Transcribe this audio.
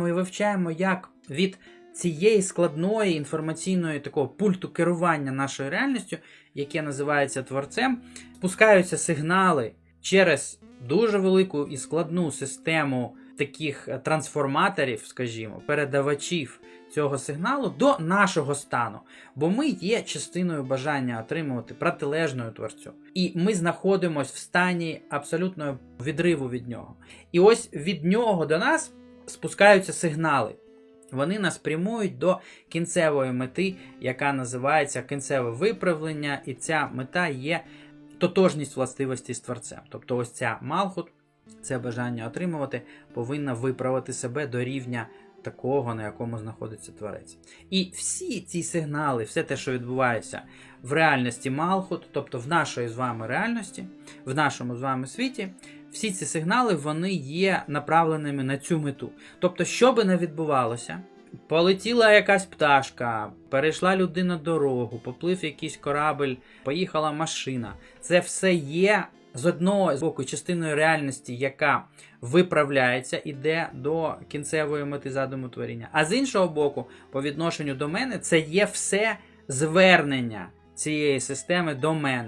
Ми вивчаємо, як від цієї складної інформаційної такого пульту керування нашою реальністю, яке називається творцем, спускаються сигнали через дуже велику і складну систему таких е, трансформаторів, скажімо, передавачів цього сигналу до нашого стану. Бо ми є частиною бажання отримувати протилежною творцю. І ми знаходимося в стані абсолютного відриву від нього. І ось від нього до нас спускаються сигнали. Вони нас прямують до кінцевої мети, яка називається кінцеве виправлення, і ця мета є тотожність властивості з творцем. Тобто, ось ця Малхут, це бажання отримувати, повинна виправити себе до рівня такого, на якому знаходиться творець. І всі ці сигнали, все те, що відбувається в реальності Малхут, тобто в нашої з вами реальності, в нашому з вами світі, всі ці сигнали вони є направленими на цю мету. Тобто, що би не відбувалося, полетіла якась пташка, перейшла людина дорогу, поплив якийсь корабль, поїхала машина. Це все є з одного з боку частиною реальності, яка виправляється, іде до кінцевої мети задуму творіння. А з іншого боку, по відношенню до мене, це є все звернення цієї системи до мене.